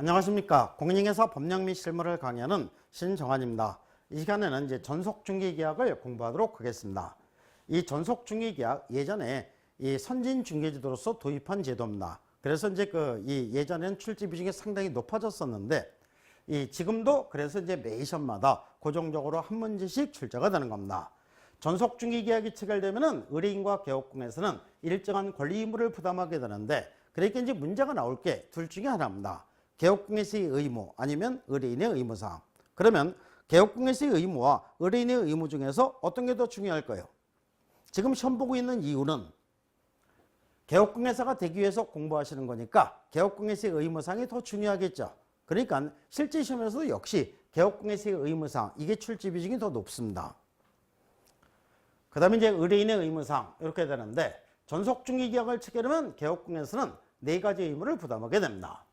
안녕하십니까. 공인중개사 법령 및 실무를 강의하는 신정환입니다. 이 시간에는 이제 전속중개계약을 공부하도록 하겠습니다. 이 전속중개계약 예전에 이 선진 중개제도로서 도입한 제도입니다. 그래서 이제 그 이 예전에는 출제 비중이 상당히 높아졌었는데 이 지금도 그래서 이제 매 시험마다 고정적으로 한 문제씩 출제가 되는 겁니다. 전속중개계약이 체결되면은 의뢰인과 개업공에서는 일정한 권리 의무를 부담하게 되는데 그러니까 이제 문제가 나올 게 둘 중에 하나입니다. 개업공에서의 의무 아니면 의뢰인의 의무사항. 그러면 개업공에서의 의무와 의뢰인의 의무 중에서 어떤 게 더 중요할까요? 지금 시험 보고 있는 이유는 개업공예사가 되기 위해서 공부하시는 거니까 개업공예사의 의무사항이 더 중요하겠죠. 그러니까 실제 시험에서도 역시 개업공예사의 의무사항 이게 출제 비중이 더 높습니다. 그 다음에 이제 의뢰인의 의무사항 이렇게 되는데 전속중개계약을 체결하면 개업공에서는 네 가지 의무를 부담하게 됩니다.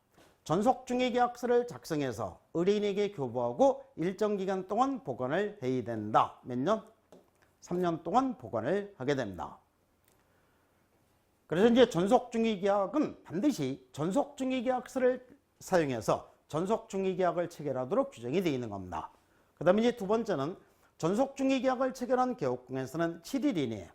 전속중개계약서를 작성해서 의뢰인에게 교부하고 일정 기간 동안 보관을 해야 된다. 몇 년? 3년 동안 보관을 하게 됩니다. 그래서 이제 전속중개계약은 반드시 전속중개계약서를 사용해서 전속중개계약을 체결하도록 규정이 되어 있는 겁니다. 그 다음에 이제 두 번째는 전속중개계약을 체결한 개업공에서는 7일 이내에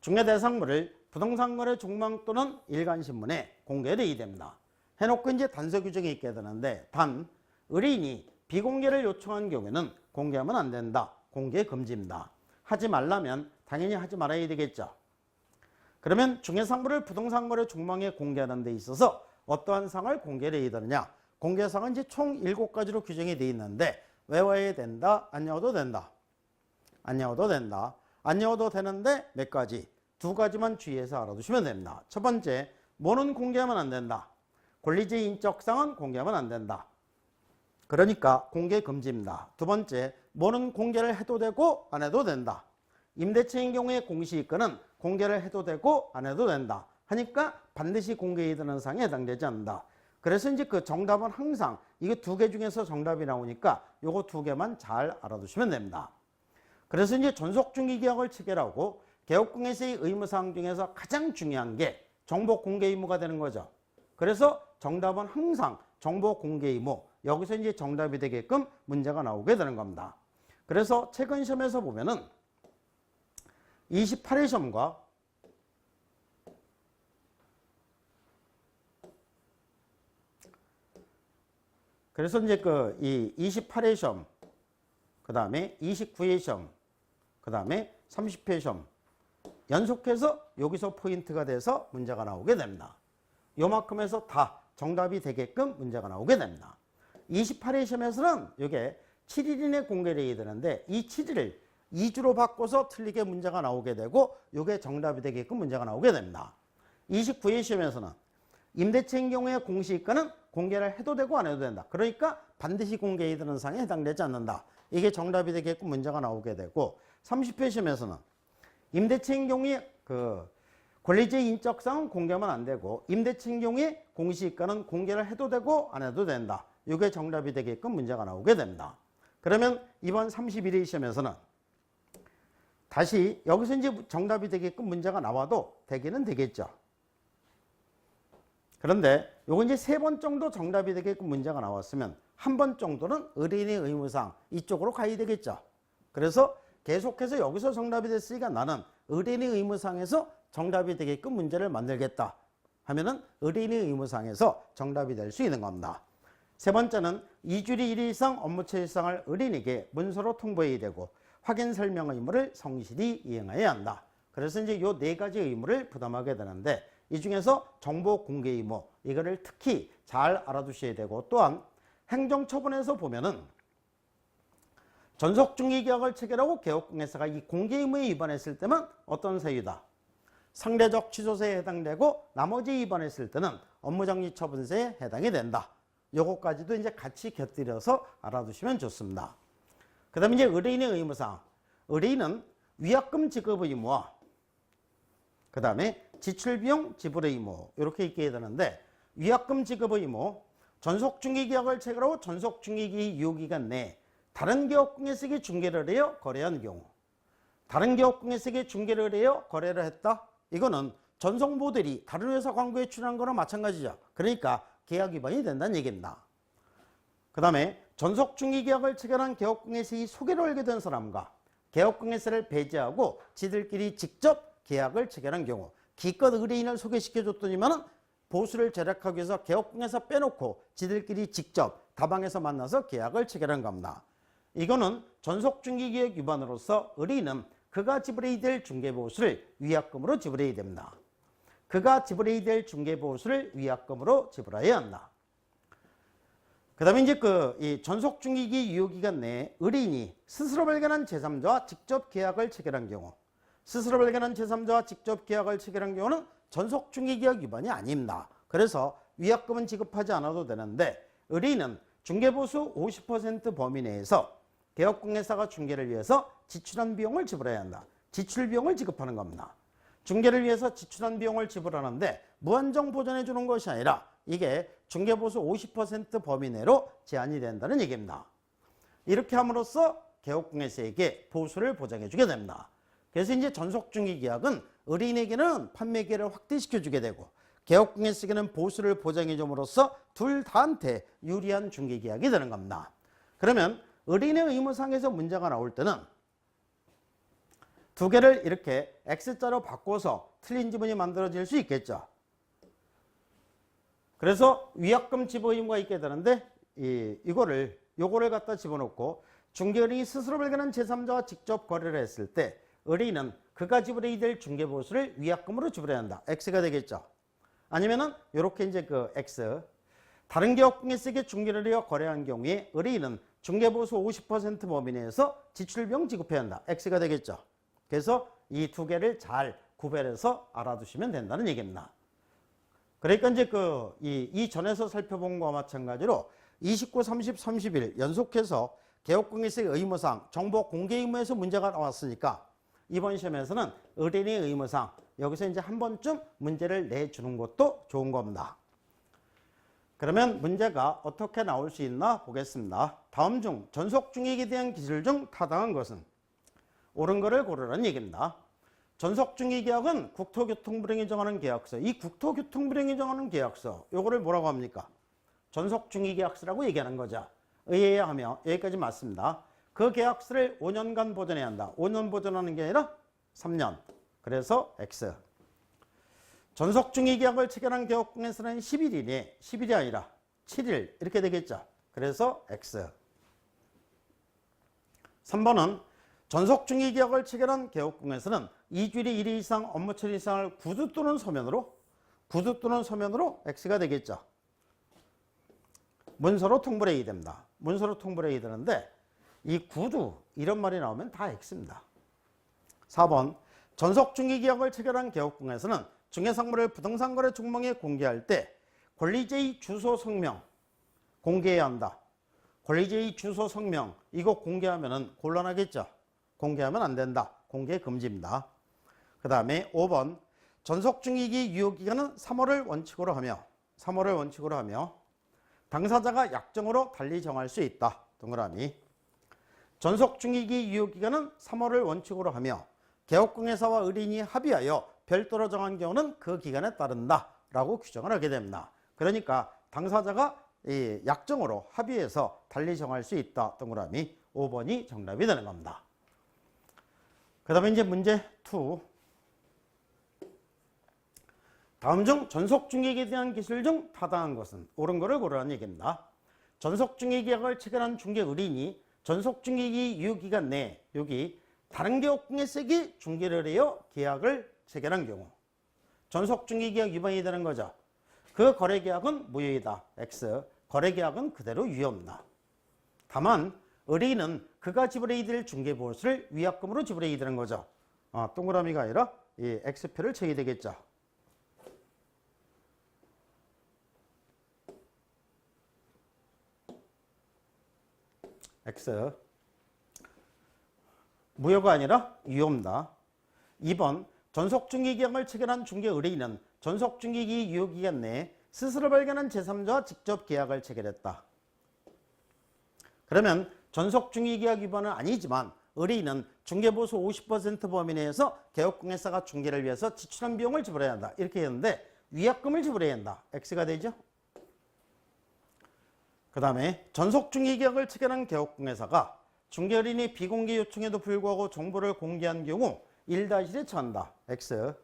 중개 대상물을 부동산 거래 종망 또는 일간 신문에 공개해야 됩니다. 해놓고 이제 단서 규정이 있게 되는데 단 의뢰인이 비공개를 요청한 경우에는 공개하면 안 된다. 공개 금지입니다. 하지 말라면 당연히 하지 말아야 되겠죠. 그러면 중개상물을 부동산거래 종망에 공개하는 데 있어서 어떠한 상을 공개를 해야 되느냐. 공개상은 이제 총 7가지로 규정이 되어 있는데 외워야 된다. 안 외워도 된다. 안 외워도 된다. 안 외워도 되는데 몇 가지? 두 가지만 주의해서 알아두시면 됩니다. 첫 번째, 뭐는 공개하면 안 된다. 권리제 인적상은 공개하면 안 된다. 그러니까 공개 금지입니다. 두 번째, 뭐는 공개를 해도 되고 안 해도 된다. 임대차인 경우에 공시이권은 공개를 해도 되고 안 해도 된다. 하니까 반드시 공개해야 되는 상에 해당되지 않는다. 그래서 이제 그 정답은 항상 이거 두개 중에서 정답이 나오니까 요거 두 개만 잘 알아두시면 됩니다. 그래서 이제 전속중개계약을 체결하고 개업공예서의 의무사항 중에서 가장 중요한 게 정보 공개 의무가 되는 거죠. 그래서 정답은 항상 정보 공개 의무 여기서 이제 정답이 되게끔 문제가 나오게 되는 겁니다. 그래서 최근 시험에서 보면은 28회 시험과 그래서 이제 그 이 28회 시험, 그 다음에 29회 시험, 그 다음에 30회 시험 연속해서 여기서 포인트가 돼서 문제가 나오게 됩니다. 요만큼에서 다 정답이 되게끔 문제가 나오게 됩니다. 28회 시험에서는 이게 7일 이내 공개를 해야 되는데 이 7일을 2주로 바꿔서 틀리게 문제가 나오게 되고 이게 정답이 되게끔 문제가 나오게 됩니다. 29회 시험에서는 임대차인 경우에 공시이권은 공개를 해도 되고 안 해도 된다. 그러니까 반드시 공개해야 되는 상에 해당되지 않는다. 이게 정답이 되게끔 문제가 나오게 되고 30회 시험에서는 임대차인 경우에 그 권리제 인적상은 공개하면 안 되고 경우에 공시이권은 공개를 해도 되고 안 해도 된다. 이게 정답이 되게끔 문제가 나오게 됩니다. 그러면 이번 31회 시험에서는 다시 여기서 이제 정답이 되게끔 문제가 나와도 되기는 되겠죠. 그런데 요거 이제 세 번 정도 정답이 되게끔 문제가 나왔으면 한 번 정도는 의뢰인의 의무상 이쪽으로 가야 되겠죠. 그래서 계속해서 여기서 정답이 됐으니까 나는 의뢰인의 의무상에서 정답이 되게끔 문제를 만들겠다 하면은 의뢰인의 의무상에서 정답이 될 수 있는 겁니다. 세 번째는 2주리 1일 이상 업무처 일상을 의뢰인에게 문서로 통보해야 되고 확인 설명 의무를 성실히 이행해야 한다. 그래서 이제 요 네 가지 의무를 부담하게 되는데 이 중에서 정보 공개 의무 이거를 특히 잘 알아두셔야 되고 또한 행정처분에서 보면은 전속중개계약을 체결하고 개업공예사가 이 공개 의무에 위반했을 때만 어떤 사유다? 상대적 취소세에 해당되고 나머지 위반했을 때는 업무정지 처분세에 해당이 된다. 요거까지도 이제 같이 곁들여서 알아두시면 좋습니다. 그 다음에 이제 의뢰인의 의무사항. 의뢰인은 위약금 지급 의무와 그 다음에 지출비용 지불 의무 이렇게 있게 되는데 위약금 지급 의무 전속중개계약을 체결하고 전속중개기 유효기간 내에 다른 기업공예세계 중개를 해요 거래한 경우 다른 기업공예세계 중개를 해요 거래를 했다 이거는 전속 모델이 다른 회사 광고에 출연한 거랑 마찬가지죠 그러니까 계약 위반이 된다는 얘기입니다. 그 다음에 전속중개계약을 체결한 개업공예세의 소개를 알게 된 사람과 개업공예세를 배제하고 지들끼리 직접 계약을 체결한 경우 기껏 의뢰인을 소개시켜 줬더니만은 보수를 절약하기 위해서 개업공예사 빼놓고 지들끼리 직접 다방에서 만나서 계약을 체결한 겁니다. 이거는 전속중개계약 위반으로서 의뢰인은 그가 지불해야 될 중개보수를 위약금으로 지불해야 됩니다. 그가 지불해야 될 중개보수를 위약금으로 지불해야 한다. 그 다음에 이제 그이 전속중개기 유효기간 내에 의뢰인이 스스로 발견한 제3자와 직접 계약을 체결한 경우 스스로 발견한 제3자와 직접 계약을 체결한 경우는 전속중개계약 위반이 아닙니다. 그래서 위약금은 지급하지 않아도 되는데 의뢰인은 중개보수 50% 범위 내에서 개업공예사가 중개를 위해서 지출한 비용을 지불해야 한다. 지출 비용을 지급하는 겁니다. 중개를 위해서 지출한 비용을 지불하는데 무한정 보전해 주는 것이 아니라 이게 중개보수 50% 범위 내로 제한이 된다는 얘기입니다. 이렇게 함으로써 개업공예사에게 보수를 보장해 주게 됩니다. 그래서 이제 전속중개계약은 의뢰인에게는 판매기를 확대시켜 주게 되고 개업공예사에게는 보수를 보장해 줌으로써 둘 다한테 유리한 중개계약이 되는 겁니다. 그러면 의뢰인의 의무상에서 문제가 나올 때는 두 개를 이렇게 X자로 바꿔서 틀린 지문이 만들어질 수 있겠죠. 그래서 위약금 지불 의무가 있게 되는데 이, 이거를 요거를 갖다 집어넣고 중개인이 스스로 발견한 제3자와 직접 거래를 했을 때 의뢰인은 그가 지불해야 될 중개보수를 위약금으로 지불해야 한다. X가 되겠죠. 아니면은 요렇게 이제 그 X 다른 기업공예세계 중개를 하여 거래한 경우에 의뢰인은 중개보수 50% 범위 내에서 지출비용 지급해야 한다. X가 되겠죠. 그래서 이 두 개를 잘 구별해서 알아두시면 된다는 얘기입니다. 그러니까 이제 그, 이, 이 전에서 살펴본 것과 마찬가지로 29, 30, 31 연속해서 개업공예세 의무상 정보 공개 의무에서 문제가 나왔으니까 이번 시험에서는 의뢰인의 의무상 여기서 이제 한 번쯤 문제를 내주는 것도 좋은 겁니다. 그러면 문제가 어떻게 나올 수 있나 보겠습니다. 다음 중 전속 중익에 대한 기술 중 타당한 것은 옳은 거를 고르라는 얘기입니다. 전속 중익 계약은 국토교통부령이 정하는 계약서. 이 국토교통부령이 정하는 계약서. 요거를 뭐라고 합니까? 전속 중익 계약서라고 얘기하는 거죠. 의해야 하며 여기까지 맞습니다. 그 계약서를 5년간 보존해야 한다. 5년 보존하는 게 아니라 3년. 그래서 X. 전속 중위 계약을 체결한 개업공에서는 10일이니 10일이 아니라 7일 이렇게 되겠죠. 그래서 X. 3번은 전속 중위 계약을 체결한 개업공에서는 2주일에 1일 이상 업무 처리 이상을 구두 또는 서면으로 구두 또는 서면으로 X가 되겠죠. 문서로 통보를 해야 됩니다. 문서로 통보를 해야 되는데 이 구두 이런 말이 나오면 다 X입니다. 4번 전속 중개계약을 체결한 개업공에서는 중개 상물을 부동산 거래 종목에 공개할 때 권리제의 주소 성명 공개해야 한다. 권리제의 주소 성명 이거 공개하면 곤란하겠죠. 공개하면 안 된다. 공개 금지입니다. 그 다음에 5번 전속중개기 유효기간은 3월을 원칙으로 하며 3월을 원칙으로 하며 당사자가 약정으로 달리 정할 수 있다. 동그라미 전속중개기 유효기간은 3월을 원칙으로 하며 개업공예사와 의뢰인이 합의하여 별도로 정한 경우는 그 기간에 따른다 라고 규정을 하게 됩니다. 그러니까 당사자가 이 약정으로 합의해서 달리 정할 수 있다. 동그라미 5번이 정답이 되는 겁니다. 그 다음에 이제 문제 2. 다음 중 전속중개기에 대한 기술 중 타당한 것은 옳은 거를 고르라는 얘기입니다. 전속중개계약을 체결한 중개 의뢰인이 전속중개기 유효기간 내에 여기 다른 기업공예세기 중개를 해요 계약을 체결한 경우 전속중개계약 위반이 되는 거죠. 그 거래 계약은 무효이다. X. 거래 계약은 그대로 유효입니다. 다만 의뢰인은 그가 지불해야 될 중개보수를 위약금으로 지불해야 되는 거죠. 어, 동그라미가 아니라 이 X표를 쳐야 되겠죠. X. 무효가 아니라 유효입니다. 2번 전속중개계약을 체결한 중개 의뢰인은 전속중개기 유효기간 내에 스스로 발견한 제3자와 직접 계약을 체결했다. 그러면 전속중개계약 위반은 아니지만 의뢰인은 중개보수 50% 범위 내에서 개업공예사가 중개를 위해서 지출한 비용을 지불해야 한다. 이렇게 했는데 위약금을 지불해야 한다. X가 되죠? 그 다음에 전속 중개계약을 체결한 개업공회사가 중개어린이 비공개 요청에도 불구하고 정보를 공개한 경우 1-1에 처한다. X.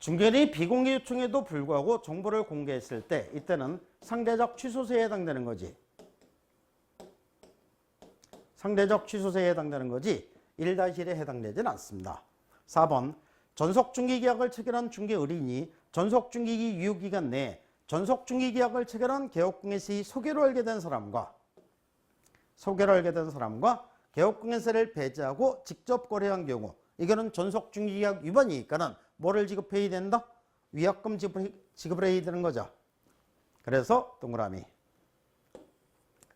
중개어린이 비공개 요청에도 불구하고 정보를 공개했을 때 이때는 상대적 취소세에 해당되는 거지. 상대적 취소세에 해당되는 거지 1-1에 해당되진 않습니다. 4번 전속중개계약을 체결한 중개의뢰인이 전속중개기 유효기간 내에 전속중개계약을 체결한 개업공예사의 소개로 알게 된 사람과 소개로 알게 된 사람과 개업공예사를 배제하고 직접 거래한 경우 이거는 전속중개계약 위반이니까는 뭐를 지급해야 된다? 위약금 지급을, 지급을 해야 되는 거죠. 그래서 동그라미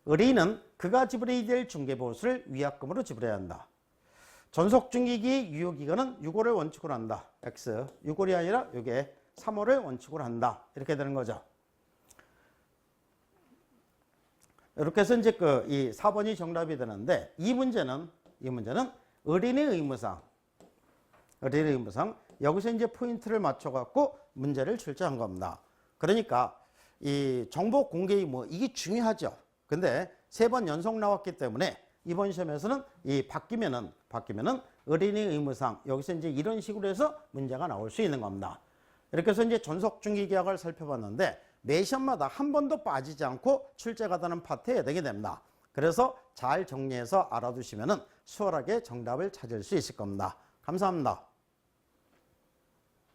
의뢰인은 그가 지불해야 될 중개보수를 위약금으로 지불해야 한다. 전속중개기의 유효기간은 6월을 원칙으로 한다. X. 6월이 아니라 이게 3월을 원칙으로 한다. 이렇게 되는 거죠. 이렇게 해서 이제 그 이 4번이 정답이 되는데 이 문제는 이 문제는 의뢰인의 의무상 의뢰인의 의무상 여기서 이제 포인트를 맞춰 갖고 문제를 출제한 겁니다. 그러니까 이 정보 공개 의무 이게 중요하죠. 근데 세 번 연속 나왔기 때문에 이번 시험에서는 이 바뀌면은 바뀌면은 의뢰인의 의무상 여기서 이제 이런 식으로 해서 문제가 나올 수 있는 겁니다. 이렇게 해서 이제 전속 중개 계약을 살펴봤는데 매 시험마다 한 번도 빠지지 않고 출제가 되는 파트에 해당이 됩니다. 그래서 잘 정리해서 알아두시면은 수월하게 정답을 찾을 수 있을 겁니다. 감사합니다.